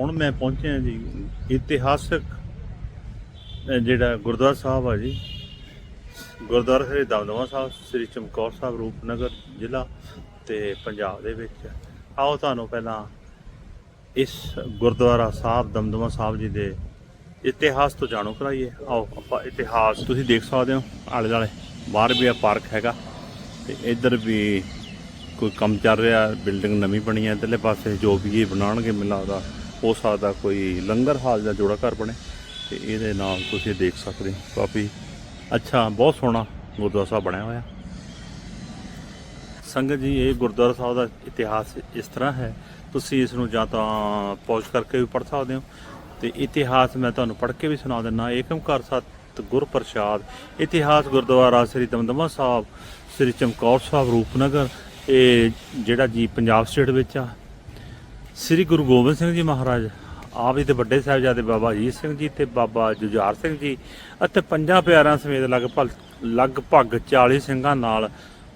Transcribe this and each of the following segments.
ਹੁਣ ਮੈਂ ਪਹੁੰਚਿਆ ਜੀ, ਇਤਿਹਾਸਕ ਜਿਹੜਾ ਗੁਰਦੁਆਰਾ ਸਾਹਿਬ ਆ ਜੀ, ਗੁਰਦੁਆਰਾ ਸ੍ਰੀ ਦਮਦਮਾ ਸਾਹਿਬ, ਸ੍ਰੀ ਚਮਕੌਰ ਸਾਹਿਬ, ਰੂਪਨਗਰ ਜ਼ਿਲ੍ਹਾ ਤੇ ਪੰਜਾਬ ਦੇ ਵਿੱਚ। ਆਓ ਤੁਹਾਨੂੰ ਪਹਿਲਾਂ ਇਸ ਗੁਰਦੁਆਰਾ ਸਾਹਿਬ, ਦਮਦਮਾ ਸਾਹਿਬ ਜੀ ਦੇ ਇਤਿਹਾਸ ਤੋਂ ਜਾਣੂ ਕਰਾਈਏ। ਆਓ, ਆਪਾਂ ਇਤਿਹਾਸ ਤੁਸੀਂ ਦੇਖ ਸਕਦੇ ਹੋ ਆਲੇ ਦੁਆਲੇ ਬਾਹਰ ਵੀ ਆ ਪਾਰਕ ਹੈਗਾ ਤੇ ਇੱਧਰ ਵੀ ਕੋਈ ਕੰਮ ਚੱਲ ਰਿਹਾ, ਬਿਲਡਿੰਗ ਨਵੀਂ ਬਣੀ ਹੈ ਇੱਧਰਲੇ ਪਾਸੇ ਜੋ ਵੀ ਇਹ ਬਣਾਉਣਗੇ, ਮੈਨੂੰ ਲੱਗਦਾ ਹੋ ਸਕਦਾ ਕੋਈ ਲੰਗਰ ਹਾਲ ਜਾਂ ਜੋੜਾ ਘਰ ਬਣੇ ਤੇ ਇਹਦੇ ਨਾਲ ਤੁਸੀਂ ਦੇਖ ਸਕਦੇ ਹੋ। ਕਾਫੀ ਅੱਛਾ, ਬਹੁਤ ਸੋਹਣਾ ਗੁਰਦੁਆਰਾ ਸਾਹਿਬ ਬਣਿਆ ਹੋਇਆ। ਸੰਗਤ ਜੀ, ਇਹ ਗੁਰਦੁਆਰਾ ਸਾਹਿਬ ਦਾ ਇਤਿਹਾਸ ਇਸ ਤਰ੍ਹਾਂ ਹੈ। ਤੁਸੀਂ ਇਸ ਨੂੰ ਜਾਂ ਤਾਂ ਪੌਜ਼ ਕਰਕੇ ਵੀ ਪੜ੍ਹ ਸਕਦੇ ਹੋ ਤੇ ਇਤਿਹਾਸ ਮੈਂ ਤੁਹਾਨੂੰ ਪੜ੍ਹ ਕੇ ਵੀ ਸੁਣਾ ਦਿੰਦਾ। ਏਕਮਕਾਰ ਸਤ ਗੁਰ ਪ੍ਰਸਾਦ। ਇਤਿਹਾਸ ਗੁਰਦੁਆਰਾ ਸ੍ਰੀ ਦਮਦਮਾ ਸਾਹਿਬ, ਸ੍ਰੀ ਚਮਕੌਰ ਸਾਹਿਬ ਰੂਪਨਗਰ, ਇਹ ਜਿਹੜਾ ਜੀ ਪੰਜਾਬ ਸਟੇਟ ਵਿੱਚ ਆ ਸ੍ਰੀ ਗੁਰੂ ਗੋਬਿੰਦ ਸਿੰਘ ਜੀ ਮਹਾਰਾਜ, ਆਪ ਜੀ ਦੇ ਵੱਡੇ ਸਾਹਿਬਜ਼ਾਦੇ ਬਾਬਾ ਅਜੀਤ ਸਿੰਘ ਜੀ ਤੇ ਬਾਬਾ ਜੁਝਾਰ ਸਿੰਘ ਜੀ ਅਤੇ ਪੰਜਾਂ ਪਿਆਰਿਆਂ ਸਮੇਤ ਲਗਭਗ ਲਗਭਗ 40 ਸਿੰਘਾਂ ਨਾਲ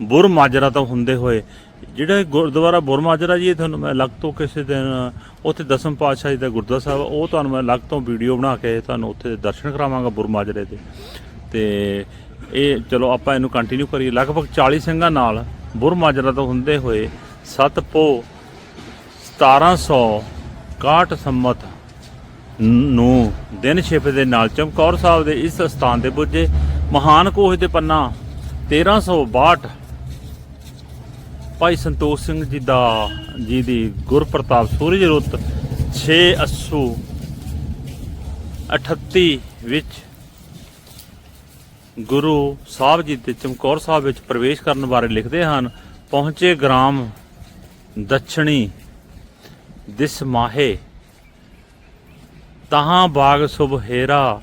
ਬੁਰਮਾਜਰਾ ਤੋਂ ਹੁੰਦੇ ਹੋਏ, ਜਿਹੜਾ ਗੁਰਦੁਆਰਾ ਬੁਰਮਾਜਰਾ ਜੀ ਤੁਹਾਨੂੰ ਮੈਂ ਲੱਗ ਤੋਂ ਕਿਸੇ ਦਿਨ ਉੱਥੇ ਦਸਮ ਪਾਤਸ਼ਾਹ ਜੀ ਦਾ ਗੁਰਦੁਆਰਾ ਸਾਹਿਬ, ਉਹ ਤੁਹਾਨੂੰ ਮੈਂ ਲੱਗ ਤੋਂ ਵੀਡੀਓ ਬਣਾ ਕੇ ਤੁਹਾਨੂੰ ਉੱਥੇ ਦੇ ਦਰਸ਼ਨ ਕਰਾਵਾਂਗਾ ਬੁਰਮਾਜਰੇ ਦੇ। ਤੇ ਇਹ ਚਲੋ ਆਪਾਂ ਇਹਨੂੰ ਕੰਟੀਨਿਊ ਕਰੀਏ। ਲਗਭਗ 40 ਸਿੰਘਾਂ ਨਾਲ ਬੁਰਮਾਜਰਾ ਤੋਂ ਹੁੰਦੇ ਹੋਏ ਸਤ ਪੋ 1761 ਸੰਮਤ ਨੂੰ ਦਿਨ ਛਿਪ ਦੇ ਨਾਲ ਚਮਕੌਰ ਸਾਹਿਬ ਦੇ ਇਸ ਸਥਾਨ 'ਤੇ ਪੁੱਜੇ। ਮਹਾਨ ਕੋਹ ਦੇ ਪੰਨਾ 1362 ਭਾਈ ਸੰਤੋਖ ਸਿੰਘ ਜੀ ਦਾ, ਜੀ ਦੀ ਗੁਰਪ੍ਰਤਾਪ ਸੂਰਜ ਰੁੱਤ 6 ਅਸੂ 38 ਵਿੱਚ ਗੁਰੂ ਸਾਹਿਬ ਜੀ ਤੇ ਚਮਕੌਰ ਸਾਹਿਬ ਵਿੱਚ ਪ੍ਰਵੇਸ਼ ਕਰਨ ਬਾਰੇ ਲਿਖਦੇ ਹਨ, ਪਹੁੰਚੇ ਗ੍ਰਾਮ ਦੱਛਣੀ ਦਿਸ ਮਾਹੇ, ਤਹਾਂ ਬਾਗ ਸੁਭੇਰਾ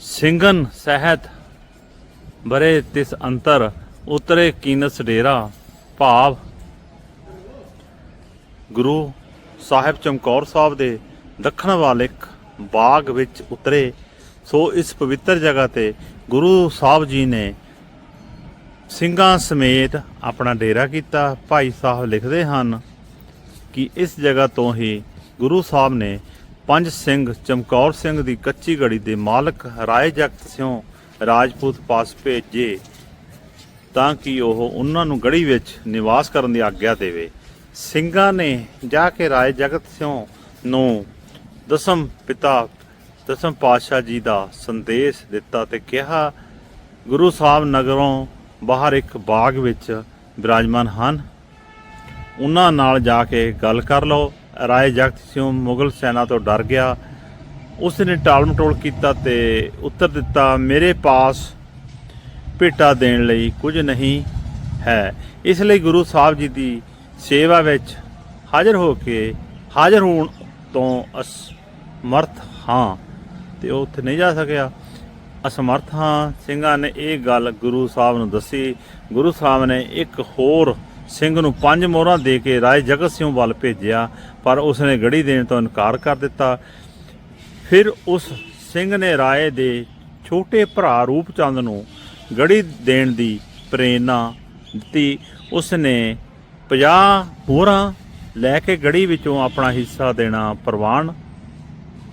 ਸਿੰਘਨ ਸਹਿਤ ਬਰੇ ਤਿਸ ਅੰਤਰ, ਉਤਰੇ ਕੀਨਸ ਡੇਰਾ। ਭਾਵ, ਗੁਰੂ ਸਾਹਿਬ ਚਮਕੌਰ ਸਾਹਿਬ ਦੇ ਦੱਖਣ ਵਾਲੇ ਇੱਕ ਬਾਗ ਵਿੱਚ ਉਤਰੇ। ਸੋ ਇਸ ਪਵਿੱਤਰ ਜਗ੍ਹਾ ਤੇ ਗੁਰੂ ਸਾਹਿਬ ਜੀ ਨੇ ਸਿੰਘਾਂ ਸਮੇਤ ਆਪਣਾ ਡੇਰਾ ਕੀਤਾ। ਭਾਈ ਸਾਹਿਬ ਲਿਖਦੇ ਹਨ ਕਿ ਇਸ ਜਗ੍ਹਾ ਤੋਂ ਹੀ ਗੁਰੂ ਸਾਹਿਬ ਨੇ ਪੰਜ ਸਿੰਘ, ਚਮਕੌਰ ਸਿੰਘ ਦੀ ਕੱਚੀ ਗੜੀ ਦੇ ਮਾਲਕ ਰਾਏ ਜਗਤ ਸਿੰਘ ਰਾਜਪੂਤ ਪਾਸ ਭੇਜੇ ਤਾਂ ਕਿ ਉਹ ਉਹਨਾਂ ਨੂੰ ਗੜੀ ਵਿੱਚ ਨਿਵਾਸ ਕਰਨ ਦੀ ਆਗਿਆ ਦੇਵੇ। ਸਿੰਘਾਂ ਨੇ ਜਾ ਕੇ ਰਾਏ ਜਗਤ ਸਿੰਘ ਨੂੰ ਦਸਮ ਪਿਤਾ, ਦਸਮ ਪਾਤਸ਼ਾਹ ਜੀ ਦਾ ਸੰਦੇਸ਼ ਦਿੱਤਾ ਤੇ ਕਿਹਾ, ਗੁਰੂ ਸਾਹਿਬ ਨਗਰੋਂ ਬਾਹਰ ਇੱਕ ਬਾਗ ਵਿੱਚ ਵਿਰਾਜਮਾਨ ਹਨ। ਉਹਨਾਂ ਨਾਲ ਜਾ ਕੇ ਗੱਲ ਕਰ ਲਓ। ਰਾਏ ਜਗਤ ਸਿੰਘ ਮੁਗਲ ਸੈਨਾ ਤੋਂ ਡਰ ਗਿਆ। ਉਸ ਨੇ ਟਾਲ ਮਟੋਲ ਕੀਤਾ ਤੇ ਉੱਤਰ ਦਿੱਤਾ, ਮੇਰੇ ਪਾਸ ਭੇਟਾ ਦੇਣ ਲਈ ਕੁਝ ਨਹੀਂ ਹੈ। ਇਸ ਲਈ ਗੁਰੂ ਸਾਹਿਬ ਜੀ ਦੀ ਸੇਵਾ ਵਿੱਚ ਹਾਜ਼ਰ ਹੋ ਕੇ ਹਾਜ਼ਰ ਹੋਣ ਤੋਂ ਅਸਮਰਥ ਹਾਂ। ਤੇ ਉਹ ਉੱਥੇ ਨਹੀਂ ਜਾ ਸਕਿਆ। ਅਸਮਰਥ ਹਾਂ। ਸਿੰਘਾਂ ਨੇ ਇਹ ਗੱਲ ਗੁਰੂ ਸਾਹਿਬ ਨੂੰ ਦੱਸੀ। ਗੁਰੂ ਸਾਹਿਬ ਨੇ ਇੱਕ ਹੋਰ ਸਿੰਘ ਨੂੰ ਪੰਜ ਮੋਹਰਾਂ ਦੇ ਕੇ ਰਾਏ ਜਗਤ ਸਿੰਘ ਵੱਲ ਭੇਜਿਆ, ਪਰ ਉਸਨੇ ਗੜੀ ਦੇਣ ਤੋਂ ਇਨਕਾਰ ਕਰ ਦਿੱਤਾ। ਫਿਰ ਉਸ ਸਿੰਘ ਨੇ ਰਾਏ ਦੇ ਛੋਟੇ ਭਰਾ ਰੂਪਚੰਦ ਨੂੰ ਗੜੀ ਦੇਣ ਦੀ ਪ੍ਰੇਰਣਾ ਦਿੱਤੀ। ਉਸ ਨੇ 50 ਮੋਹਰਾਂ ਲੈ ਕੇ ਗੜੀ ਵਿੱਚੋਂ ਆਪਣਾ ਹਿੱਸਾ ਦੇਣਾ ਪ੍ਰਵਾਨ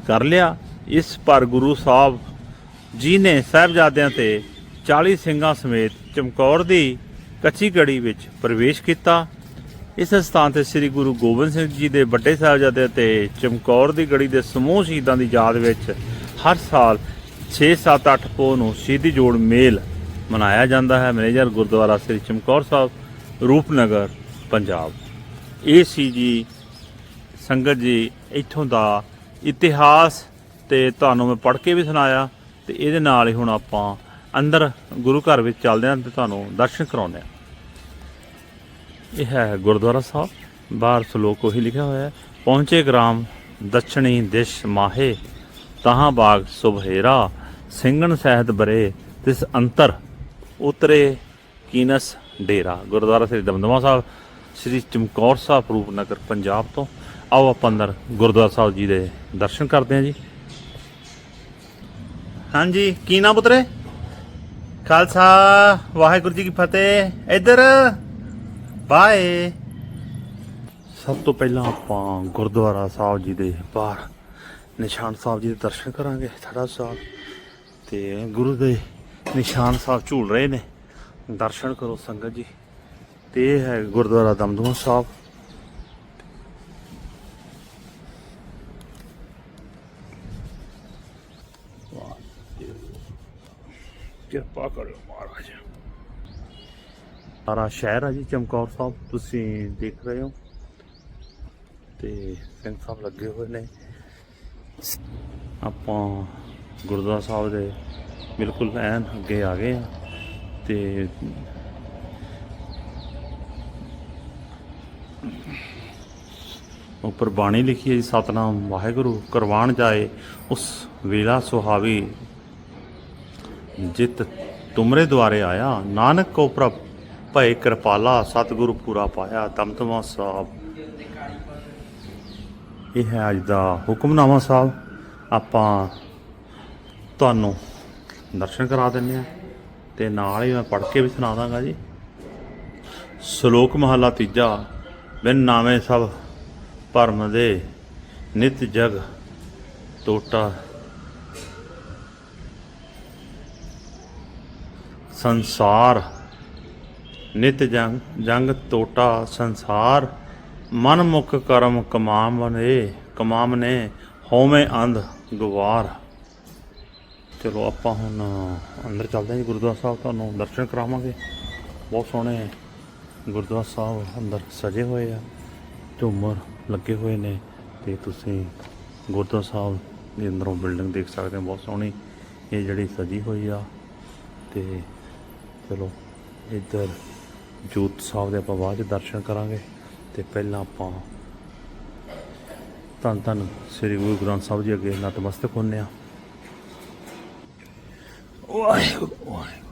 ਕਰ ਲਿਆ। ਇਸ ਪਰ ਗੁਰੂ ਸਾਹਿਬ ਜੀ ਨੇ ਸਾਹਿਬਜ਼ਾਦਿਆਂ ਤੇ 40 ਸਿੰਘਾਂ ਸਮੇਤ ਚਮਕੌਰ ਦੀ ਕੱਚੀ ਗੜੀ ਵਿੱਚ ਪ੍ਰਵੇਸ਼ ਕੀਤਾ। ਇਸ ਸਥਾਨ ਤੇ ਸ੍ਰੀ ਗੁਰੂ ਗੋਬਿੰਦ ਸਿੰਘ ਜੀ ਦੇ ਵੱਡੇ ਸਾਹਿਬਜ਼ਾਦੇ ਤੇ ਚਮਕੌਰ ਦੀ ਗੜੀ ਦੇ ਸਮੂਹ ਸ਼ਹੀਦਾਂ ਦੀ ਯਾਦ ਵਿੱਚ ਹਰ ਸਾਲ 6 7 8 ਪੋ ਨੂੰ ਸ਼ਹੀਦੀ ਜੋੜ ਮੇਲ ਮਨਾਇਆ ਜਾਂਦਾ ਹੈ। ਮੈਨੇਜਰ ਗੁਰਦੁਆਰਾ ਸ੍ਰੀ ਚਮਕੌਰ ਸਾਹਿਬ, ਰੂਪਨਗਰ, ਪੰਜਾਬ। ਇਹ ਸੀ ਜੀ ਸੰਗਤ ਜੀ, ਇੱਥੋਂ ਦਾ ਇਤਿਹਾਸ ਤੇ ਤੁਹਾਨੂੰ ਮੈਂ ਪੜ੍ਹ ਕੇ ਵੀ ਸੁਣਾਇਆ। ਤੇ ਇਹਦੇ ਨਾਲ ਹੀ ਹੁਣ ਆਪਾਂ ਅੰਦਰ ਗੁਰੂ ਘਰ ਵਿੱਚ ਚੱਲਦੇ ਹਾਂ ਤੇ ਤੁਹਾਨੂੰ ਦਰਸ਼ਨ ਕਰਾਉਂਦੇ ਹਾਂ ਇਹ ਹੈ ਗੁਰਦੁਆਰਾ ਸਾਹਿਬ। ਬਾਹਰ ਸ਼ਲੋਕ ਉਹੀ ਲਿਖਿਆ ਹੋਇਆ ਹੈ, ਪਹੁੰਚੇ ਗ੍ਰਾਮ ਦਛਣੀ ਦਿਸ਼ ਮਾਹੇ, ਤਹਾਂ ਬਾਗ ਸੁਭੇਰਾ ਸਿੰਘਨ ਸਹਿਤ ਬਰੇ, ਤਿਸ ਅੰਤਰ ਉਤਰੇ ਕੀਨਸ ਡੇਰਾ। ਗੁਰਦੁਆਰਾ ਸ੍ਰੀ ਦਮਦਮਾ ਸਾਹਿਬ, ਸ੍ਰੀ ਚਮਕੌਰ ਸਾਹਿਬ ਰੂਪਨਗਰ, ਪੰਜਾਬ ਤੋਂ। ਆਓ ਆਪਾਂ ਅੰਦਰ ਗੁਰਦੁਆਰਾ ਸਾਹਿਬ ਜੀ ਦੇ ਦਰਸ਼ਨ ਕਰਦੇ ਹਾਂ ਜੀ। ਹਾਂਜੀ, ਕੀ ਨਾਮ ਪੁੱਤਰੇ? ਖਾਲਸਾ, ਵਾਹਿਗੁਰੂ ਜੀ ਕੀ ਫਤਿਹ। ਇੱਧਰ, ਬਾਏ। ਸਭ ਤੋਂ ਪਹਿਲਾਂ ਆਪਾਂ ਗੁਰਦੁਆਰਾ ਸਾਹਿਬ ਜੀ ਦੇ ਬਾਹਰ, ਨਿਸ਼ਾਨ ਸਾਹਿਬ ਜੀ ਦੇ ਦਰਸ਼ਨ ਕਰਾਂਗੇ ਥੜਾ ਸਾਹਿਬ ਤੇ ਗੁਰੂ ਦੇ ਨਿਸ਼ਾਨ ਸਾਹਿਬ ਝੂਲ ਰਹੇ ਨੇ। ਦਰਸ਼ਨ ਕਰੋ ਸੰਗਤ ਜੀ। ਤੇ ਇਹ ਹੈ ਗੁਰਦੁਆਰਾ ਦਮਦਮਾ ਸਾਹਿਬ ਕਿਰਪਾ ਕਰੋ ਮਹਾਰਾਜ ਸਾਰਾ ਸ਼ਹਿਰ ਆ ਜੀ, ਚਮਕੌਰ ਸਾਹਿਬ, ਤੁਸੀਂ ਦੇਖ ਰਹੇ ਹੋ। ਤੇ ਸਿੰਘ ਸਾਹਿਬ ਲੱਗੇ ਹੋਏ ਨੇ। ਆਪਾਂ ਗੁਰਦੁਆਰਾ ਸਾਹਿਬ ਦੇ ਬਿਲਕੁਲ ਐਨ ਅੱਗੇ ਆ ਗਏ ਆ। ਤੇ ਉੱਪਰ ਬਾਣੀ ਲਿਖੀ ਹੈ ਜੀ, ਸਤਨਾਮ ਵਾਹਿਗੁਰੂ, ਕਰਵਾਣ ਜਾਏ ਉਸ ਵੇਲਾ ਸੁਹਾਵੀ, ਜਿਤ ਤੁਮਰੇ ਦੁਆਰੇ ਆਇਆ। ਨਾਨਕ ਕੋ ਪ੍ਰਭ ਭਏ ਕਿਰਪਾਲਾ ਸਤਿਗੁਰੂ ਪੂਰਾ ਪਾਇਆ ਤਮਤਮਾ ਸਾਹਿਬ। ਇਹ ਹੈ ਅੱਜ ਦਾ ਹੁਕਮਨਾਮਾ ਸਾਹਿਬ। ਆਪਾਂ ਤੁਹਾਨੂੰ ਦਰਸ਼ਨ ਕਰਾ ਦਿੰਦੇ ਆ ਤੇ ਨਾਲ ਹੀ ਮੈਂ ਪੜ੍ਹ ਕੇ ਵੀ ਸੁਣਾ ਦਾਂਗਾ ਜੀ। ਸ਼ਲੋਕ ਮਹਲਾ ਤੀਜਾ, ਬਿਨ ਨਾਵੇਂ ਸਭ ਭਰਮ ਦੇ ਨਿਤ ਜਗ ਟੋਟਾ। ਸੰਸਾਰ ਨਿਤ ਜੰਗ ਜੰਗ ਟੋਟਾ ਸੰਸਾਰ, ਮਨ ਮੁਖ ਕਰਮ ਕਮਾਮ ਨੇ ਕਮਾਮ ਨੇ ਹਉਮੈ ਅੰਧ ਗਵਾਰ। ਚਲੋ ਆਪਾਂ ਹੁਣ ਅੰਦਰ ਚੱਲਦੇ ਹਾਂ ਜੀ, ਗੁਰਦੁਆਰਾ ਸਾਹਿਬ, ਤੁਹਾਨੂੰ ਦਰਸ਼ਨ ਕਰਾਵਾਂਗੇ। ਬਹੁਤ ਸੋਹਣੇ ਗੁਰਦੁਆਰਾ ਸਾਹਿਬ ਅੰਦਰ ਸਜੇ ਹੋਏ ਆ, ਝੂਮਰ ਲੱਗੇ ਹੋਏ ਨੇ ਤੇ ਤੁਸੀਂ ਗੁਰਦੁਆਰਾ ਸਾਹਿਬ ਦੇ ਅੰਦਰੋਂ ਬਿਲਡਿੰਗ ਦੇਖ ਸਕਦੇ ਹੋ, ਬਹੁਤ ਸੋਹਣੀ ਇਹ ਜਿਹੜੀ ਸਜੀ ਹੋਈ ਆ। ਤੇ ਚਲੋ ਇੱਧਰ ਜੋਤ ਸਾਹਿਬ ਦੇ ਆਪਾਂ ਬਾਅਦ 'ਚ ਦਰਸ਼ਨ ਕਰਾਂਗੇ। ਤੇ ਪਹਿਲਾਂ ਆਪਾਂ ਧੰਨ ਧੰਨ ਸ੍ਰੀ ਗੁਰੂ ਗ੍ਰੰਥ ਸਾਹਿਬ ਜੀ ਅੱਗੇ ਨਤਮਸਤਕ ਹੁੰਨੇ ਆ ਵਾਹਿਗੁਰੂ ਵਾਹਿਗੁਰੂ।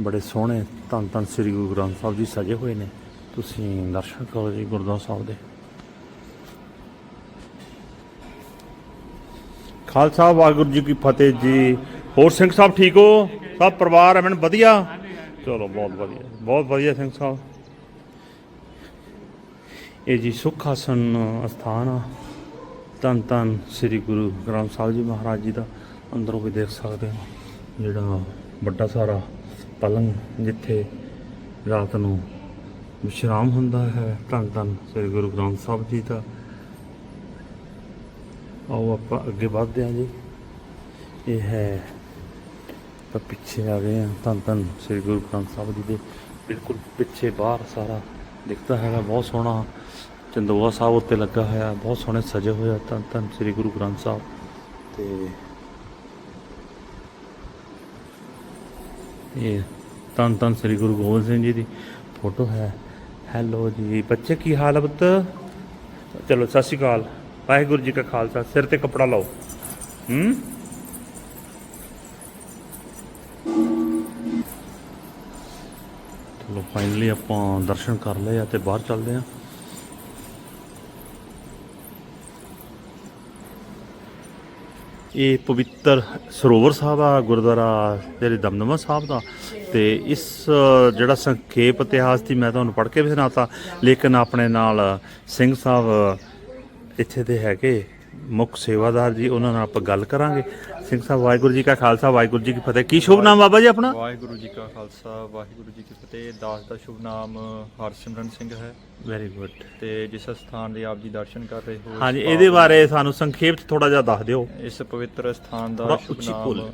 ਬੜੇ ਸੋਹਣੇ ਧੰਨ ਧੰਨ ਸ੍ਰੀ ਗੁਰੂ ਗ੍ਰੰਥ ਸਾਹਿਬ ਜੀ ਸਜੇ ਹੋਏ ਨੇ। ਤੁਸੀਂ ਦਰਸ਼ਨ ਕਰੋ ਜੀ ਗੁਰਦੁਆਰਾ ਸਾਹਿਬ ਦੇ। ਖਾਲਸਾ ਵਾਹਿਗੁਰੂ ਜੀ ਕੀ ਫਤਿਹ ਜੀ। ਹੋਰ ਸਿੰਘ ਸਾਹਿਬ ਠੀਕ ਹੋ? ਸਭ ਪਰਿਵਾਰ ਐਵੇਂ ਵਧੀਆ? ਚਲੋ, ਬਹੁਤ ਵਧੀਆ ਬਹੁਤ ਵਧੀਆ ਸਿੰਘ ਸਾਹਿਬ। ਇਹ ਜੀ ਸੁਖ ਆਸਨ ਅਸਥਾਨ ਆ। ਧੰਨ ਧੰਨ ਸ੍ਰੀ ਗੁਰੂ ਗ੍ਰੰਥ ਸਾਹਿਬ ਜੀ ਮਹਾਰਾਜ ਜੀ ਦਾ। ਅੰਦਰੋਂ ਵੀ ਦੇਖ ਸਕਦੇ ਹੋ ਜਿਹੜਾ ਵੱਡਾ ਸਾਰਾ ਪਲੰਗ ਜਿੱਥੇ ਰਾਤ ਨੂੰ ਵਿਸ਼ਰਾਮ ਹੁੰਦਾ ਹੈ ਧੰਨ ਧੰਨ ਸ੍ਰੀ ਗੁਰੂ ਗ੍ਰੰਥ ਸਾਹਿਬ ਜੀ ਦਾ। ਆਓ ਆਪਾਂ ਅੱਗੇ ਵਧਦੇ ਹਾਂ ਜੀ। ਇਹ ਹੈ ਤਾਂ ਪਿੱਛੇ ਆ ਗਏ ਹਾਂ। ਧੰਨ ਧੰਨ ਸ੍ਰੀ ਗੁਰੂ ਗ੍ਰੰਥ ਸਾਹਿਬ ਜੀ ਦੇ। ਬਿਲਕੁਲ ਪਿੱਛੇ ਬਾਹਰ ਸਾਰਾ ਦਿਖਦਾ ਹੈਗਾ। ਬਹੁਤ ਸੋਹਣਾ ਚੰਦੋਆ ਸਾਹਿਬ ਉੱਤੇ ਲੱਗਾ ਹੋਇਆ। ਬਹੁਤ ਸੋਹਣੇ ਸਜੇ ਹੋਏ ਧੰਨ ਧੰਨ ਸ੍ਰੀ ਗੁਰੂ ਗ੍ਰੰਥ ਸਾਹਿਬ। ਤੇ ਇਹ ਧੰਨ ਧੰਨ ਸ੍ਰੀ ਗੁਰੂ ਗੋਬਿੰਦ ਸਿੰਘ ਜੀ ਦੀ ਫੋਟੋ ਹੈ। ਹੈਲੋ ਜੀ, ਬੱਚੇ ਕੀ ਹਾਲ ਹੈ ਪੁੱਤ? ਚਲੋ, ਸਤਿ ਸ਼੍ਰੀ ਅਕਾਲ। ਵਾਹਿਗੁਰੂ ਜੀ ਕਾ ਖਾਲਸਾ, ਸਿਰ ਤੇ ਕੱਪੜਾ ਲਾਓ। ਹੂੰ? ਚਲੋ ਫਾਈਨਲੀ ਆਪਾਂ ਦਰਸ਼ਨ ਕਰ ਲਏ ਆ ਤੇ ਬਾਹਰ ਚੱਲਦੇ ਆ। ਇਹ ਪਵਿੱਤਰ ਸਰੋਵਰ ਸਾਹਿਬ ਆ, ਗੁਰਦੁਆਰਾ ਜਿਹੜੇ ਦਮਦਮਾ ਸਾਹਿਬ ਦਾ। ਤੇ ਇਸ ਜਿਹੜਾ ਸੰਖੇਪ ਇਤਿਹਾਸ ਦੀ ਮੈਂ ਤੁਹਾਨੂੰ ਪੜ੍ਹ ਕੇ ਵੀ ਸੁਣਾਤਾ, ਲੇਕਿਨ ਆਪਣੇ ਨਾਲ ਸਿੰਘ ਸਾਹਿਬ ਇੱਥੇ ਦੇ ਹੈਗੇ। ਮੁੱਖ ਸੇਵਾਦਾਰ ਜੀ ਉਹਨਾਂ ਨਾਲ ਆਪਾਂ ਗੱਲ ਕਰਾਂਗੇ। ਸਿੰਘ ਸਾਹਿਬ ਵਾਹਿਗੁਰੂ ਜੀ ਕਾ ਖਾਲਸਾ ਵਾਹਿਗੁਰੂ ਜੀ ਕੀ ਫਤਿਹ। ਕੀ ਸ਼ੁਭ ਨਾਮ ਬਾਬਾ ਜੀ ਆਪਣਾ? ਵਾਹਿਗੁਰੂ ਜੀ ਕਾ ਖਾਲਸਾ ਵਾਹਿਗੁਰੂ ਜੀ ਕੀ ਫਤਿਹ। ਦਾਸ ਦਾ ਸ਼ੁਭ ਨਾਮ ਹਰਸਿਮਰਨ ਸਿੰਘ ਹੈ। ਵੈਰੀ ਗੁੱਡ ਤੇ ਜਿਸ ਸਥਾਨ ਦੇ ਆਪ ਜੀ ਦਰਸ਼ਨ ਕਰ ਰਹੇ ਹੋ ਹਾਂਜੀ ਇਹਦੇ ਬਾਰੇ ਸਾਨੂੰ ਸੰਖੇਪ ਚ ਥੋੜਾ ਜਿਹਾ ਦੱਸ ਦਿਓ। ਇਸ ਪਵਿੱਤਰ ਸਥਾਨ ਦਾ ਸ਼ੁਭ। ਨਾਮ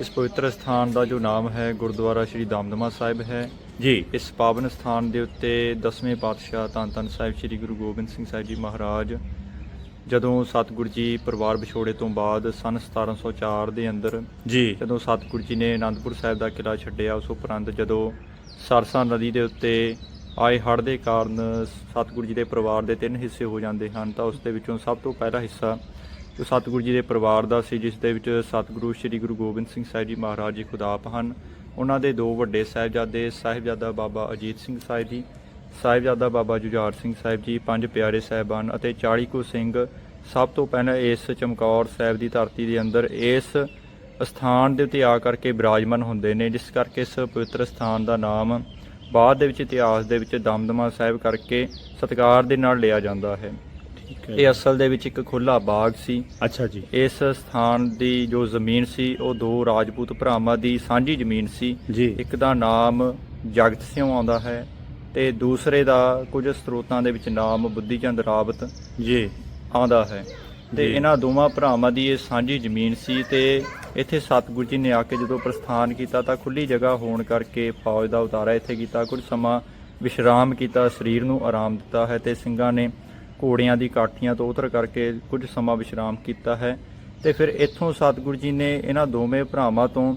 ਇਸ ਪਵਿੱਤਰ ਸਥਾਨ ਦਾ ਜੋ ਨਾਮ ਹੈ ਗੁਰਦੁਆਰਾ ਸ਼੍ਰੀ ਦਮਦਮਾ ਸਾਹਿਬ ਹੈ। ਜੀ। ਇਸ ਪਾਵਨ ਸਥਾਨ ਦੇ ਉੱਤੇ ਦਸਵੇਂ ਪਾਤਸ਼ਾਹ ਧੰਨ ਧੰਨ ਸਾਹਿਬ ਸ੍ਰੀ ਗੁਰੂ ਗੋਬਿੰਦ ਸਿੰਘ ਸਾਹਿਬ ਜੀ ਮਹਾਰਾਜ ਜਦੋਂ ਸਤਿਗੁਰੂ ਜੀ ਪਰਿਵਾਰ ਵਿਛੋੜੇ ਤੋਂ ਬਾਅਦ ਸਨ 1704 ਦੇ ਅੰਦਰ ਜੀ। ਜਦੋਂ ਸਤਿਗੁਰੂ ਜੀ ਨੇ ਆਨੰਦਪੁਰ ਸਾਹਿਬ ਦਾ ਕਿਲਾ ਛੱਡਿਆ ਉਸ ਉਪਰੰਤ ਜਦੋਂ ਸਰਸਾ ਨਦੀ ਦੇ ਉੱਤੇ ਆਏ ਹੜ੍ਹ ਦੇ ਕਾਰਨ ਸਤਿਗੁਰੂ ਜੀ ਦੇ ਪਰਿਵਾਰ ਦੇ ਤਿੰਨ ਹਿੱਸੇ ਹੋ ਜਾਂਦੇ ਹਨ ਤਾਂ ਉਸ ਦੇ ਵਿੱਚੋਂ ਸਭ ਤੋਂ ਪਹਿਲਾ ਹਿੱਸਾ ਜੋ ਸਤਿਗੁਰੂ ਜੀ ਦੇ ਪਰਿਵਾਰ ਦਾ ਸੀ ਜਿਸ ਦੇ ਵਿੱਚ ਸਤਿਗੁਰੂ ਸ੍ਰੀ ਗੁਰੂ ਗੋਬਿੰਦ ਸਿੰਘ ਸਾਹਿਬ ਜੀ ਮਹਾਰਾਜ ਜੀ ਖੁਦ ਆਪ ਹਨ। ਉਹਨਾਂ ਦੇ ਦੋ ਵੱਡੇ ਸਾਹਿਬਜ਼ਾਦੇ ਸਾਹਿਬਜ਼ਾਦਾ ਬਾਬਾ ਅਜੀਤ ਸਿੰਘ ਸਾਹਿਬ ਜੀ ਸਾਹਿਬਜ਼ਾਦਾ ਬਾਬਾ ਜੁਝਾਰ ਸਿੰਘ ਸਾਹਿਬ ਜੀ ਪੰਜ ਪਿਆਰੇ ਸਾਹਿਬਾਨ ਅਤੇ 40 ਕੁ ਸਿੰਘ ਸਭ ਤੋਂ ਪਹਿਲਾਂ ਇਸ ਚਮਕੌਰ ਸਾਹਿਬ ਦੀ ਧਰਤੀ ਦੇ ਅੰਦਰ ਇਸ ਸਥਾਨ ਦੇ ਉੱਤੇ ਆ ਕਰਕੇ ਵਿਰਾਜਮਾਨ ਹੁੰਦੇ ਨੇ ਜਿਸ ਕਰਕੇ ਇਸ ਪਵਿੱਤਰ ਸਥਾਨ ਦਾ ਨਾਮ ਬਾਅਦ ਦੇ ਵਿੱਚ ਇਤਿਹਾਸ ਦੇ ਵਿੱਚ ਦਮਦਮਾ ਸਾਹਿਬ ਕਰਕੇ ਸਤਿਕਾਰ ਦੇ ਨਾਲ ਲਿਆ ਜਾਂਦਾ ਹੈ। ਇਹ ਅਸਲ ਦੇ ਵਿੱਚ ਇੱਕ ਖੁੱਲਾ ਬਾਗ ਸੀ। ਅੱਛਾ ਜੀ। ਇਸ ਸਥਾਨ ਦੀ ਜੋ ਜ਼ਮੀਨ ਸੀ ਉਹ ਦੋ ਰਾਜਪੂਤ ਭਰਾਵਾਂ ਦੀ ਸਾਂਝੀ ਜ਼ਮੀਨ ਸੀ। ਇੱਕ ਦਾ ਨਾਮ ਜਗਤ ਸਿੰਘ ਆਉਂਦਾ ਹੈ ਤੇ ਦੂਸਰੇ ਦਾ ਕੁਝ ਸਰੋਤਾਂ ਦੇ ਵਿੱਚ ਨਾਮ ਬੁੱਧੀਚੰਦ ਰਾਵਤ ਜੀ। ਆਉਂਦਾ ਹੈ। ਤੇ। ਇਹਨਾਂ ਦੋਵਾਂ ਭਰਾਵਾਂ ਦੀ ਇਹ ਸਾਂਝੀ ਜ਼ਮੀਨ ਸੀ ਤੇ ਇੱਥੇ ਸਤਿਗੁਰੂ ਜੀ ਨੇ ਆ ਕੇ ਜਦੋਂ ਪ੍ਰਸਥਾਨ ਕੀਤਾ ਤਾਂ ਖੁੱਲੀ ਜਗ੍ਹਾ ਹੋਣ ਕਰਕੇ ਫੌਜ ਦਾ ਉਤਾਰਾ ਇੱਥੇ ਕੀਤਾ ਕੁਝ ਸਮਾਂ ਵਿਸ਼ਰਾਮ ਕੀਤਾ ਸਰੀਰ ਨੂੰ ਆਰਾਮ ਦਿੱਤਾ ਹੈ ਤੇ ਸਿੰਘਾਂ ਨੇ ਘੋੜਿਆਂ ਦੀ ਕਾਠੀਆਂ ਤੋਂ ਉਤਰ ਕਰਕੇ ਕੁਝ ਸਮਾਂ ਵਿਸ਼ਰਾਮ ਕੀਤਾ ਹੈ। ਤੇ ਫਿਰ ਇੱਥੋਂ ਸਤਿਗੁਰੂ ਜੀ ਨੇ ਇਹਨਾਂ ਦੋਵੇਂ ਭਰਾਵਾਂ ਤੋਂ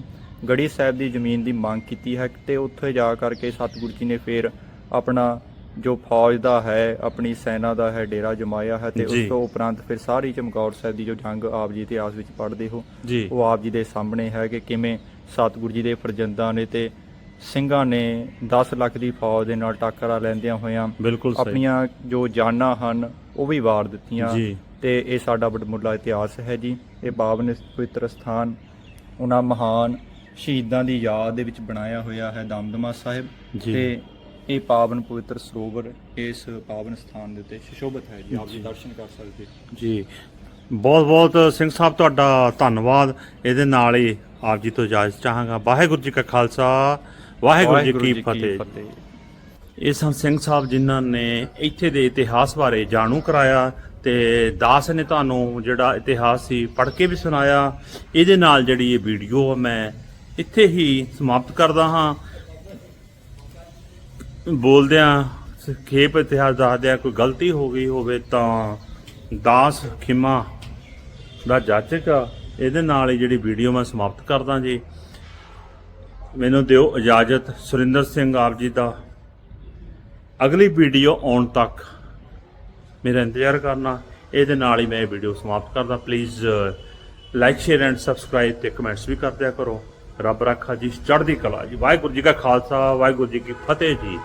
ਗੜੀ ਸਾਹਿਬ ਦੀ ਜ਼ਮੀਨ ਦੀ ਮੰਗ ਕੀਤੀ ਹੈ ਤੇ ਉੱਥੇ ਜਾ ਕਰਕੇ ਸਤਿਗੁਰੂ ਜੀ ਨੇ ਫਿਰ ਆਪਣਾ ਜੋ ਫੌਜ ਦਾ ਹੈ ਆਪਣੀ ਸੈਨਾ ਦਾ ਹੈ ਡੇਰਾ ਜਮਾਇਆ ਹੈ ਤੇ। ਉਸ ਤੋਂ ਉਪਰੰਤ ਫਿਰ ਸਾਰੀ ਚਮਕੌਰ ਸਾਹਿਬ ਦੀ ਜੋ ਜੰਗ ਆਪ ਜੀ ਇਤਿਹਾਸ ਵਿੱਚ ਪੜ੍ਹਦੇ ਹੋ ਉਹ ਆਪ ਜੀ ਦੇ ਸਾਹਮਣੇ ਹੈ ਕਿ ਕਿਵੇਂ ਸਤਿਗੁਰੂ ਜੀ ਦੇ ਫਰਜ਼ੰਦਾਂ ਨੇ ਤੇ ਸਿੰਘਾਂ ਨੇ 10 ਲੱਖ ਦੀ ਫੌਜ ਦੇ ਨਾਲ ਟੱਕਰਾ ਲੈਂਦਿਆਂ ਹੋਇਆਂ ਆਪਣੀਆਂ ਜੋ ਜਾਨਾਂ ਹਨ ਉਹ ਵੀ ਵਾਰ ਦਿੱਤੀਆਂ। ਤੇ ਇਹ ਸਾਡਾ ਬੜਮੁੱਲਾ ਇਤਿਹਾਸ ਹੈ ਜੀ ਇਹ ਪਾਵਨ ਪਵਿੱਤਰ ਸਥਾਨ ਉਹਨਾਂ ਮਹਾਨ ਸ਼ਹੀਦਾਂ ਦੀ ਯਾਦ ਦੇ ਵਿੱਚ ਬਣਾਇਆ ਹੋਇਆ ਹੈ ਦਮਦਮਾ ਸਾਹਿਬ। ਤੇ ਇਹ ਪਾਵਨ ਪਵਿੱਤਰ ਸਰੋਵਰ ਇਸ ਪਾਵਨ ਸਥਾਨ ਦੇ ਉੱਤੇ ਸੁਸ਼ੋਭਿਤ ਹੈ ਜੀ। ਆਪ ਜੀ ਦਰਸ਼ਨ ਕਰ ਸਕਦੇ। ਜੀ। ਬਹੁਤ ਬਹੁਤ ਸਿੰਘ ਸਾਹਿਬ ਤੁਹਾਡਾ ਧੰਨਵਾਦ। ਇਹਦੇ ਨਾਲ ਹੀ ਆਪ ਜੀ ਤੋਂ ਇਜਾਜ਼ਤ ਚਾਹਾਂਗਾ। ਵਾਹਿਗੁਰੂ ਜੀ ਕਾ ਖਾਲਸਾ ਵਾਹਿਗੁਰੂ ਜੀ ਕੀ ਫਤਿਹ। ਇਹ ਸਨ ਸਿੰਘ ਸਾਹਿਬ ਜਿਨ੍ਹਾਂ ਨੇ ਇੱਥੇ ਦੇ ਇਤਿਹਾਸ ਬਾਰੇ ਜਾਣੂ ਕਰਾਇਆ ਤੇ ਦਾਸ ਨੇ ਤੁਹਾਨੂੰ ਜਿਹੜਾ ਇਤਿਹਾਸ ਸੀ ਪੜ੍ਹ ਕੇ ਵੀ ਸੁਣਾਇਆ। ਇਹਦੇ ਨਾਲ ਜਿਹੜੀ ਇਹ ਵੀਡੀਓ ਮੈਂ ਇੱਥੇ ਹੀ ਸਮਾਪਤ ਕਰਦਾ ਹਾਂ। ਬੋਲਦਿਆਂ ਸੰਖੇਪ ਇਤਿਹਾਸ ਦੱਸਦਿਆਂ ਕੋਈ ਗਲਤੀ ਹੋ ਗਈ ਹੋਵੇ ਤਾਂ ਦਾਸ ਖਿਮਾ ਦਾ ਜਾਚਕ ਆ। ਇਹਦੇ ਨਾਲ ਹੀ ਜਿਹੜੀ ਵੀਡੀਓ ਮੈਂ ਸਮਾਪਤ ਕਰਦਾ ਜੀ। ਮੈਨੂੰ ਦਿਓ ਇਜਾਜ਼ਤ, ਸੁਰਿੰਦਰ ਸਿੰਘ ਆਪ ਜੀ ਦਾ। ਅਗਲੀ ਵੀਡੀਓ ਆਉਣ ਤੱਕ ਮੇਰਾ ਇੰਤਜ਼ਾਰ ਕਰਨਾ, ਇਹਦੇ ਨਾਲ ਹੀ ਮੈਂ ਇਹ ਵੀਡੀਓ ਸਮਾਪਤ ਕਰਦਾ। Please like share and subscribe ਤੇ ਕਮੈਂਟਸ ਵੀ ਕਰਦਿਆ ਕਰੋ। ਰੱਬ ਰੱਖਾ ਜੀ, ਚੜ੍ਹਦੀ ਕਲਾ ਜੀ। ਵਾਹਿਗੁਰੂ ਜੀ ਕਾ ਖਾਲਸਾ, ਵਾਹਿਗੁਰੂ ਜੀ ਕੀ ਫਤਿਹ ਜੀ।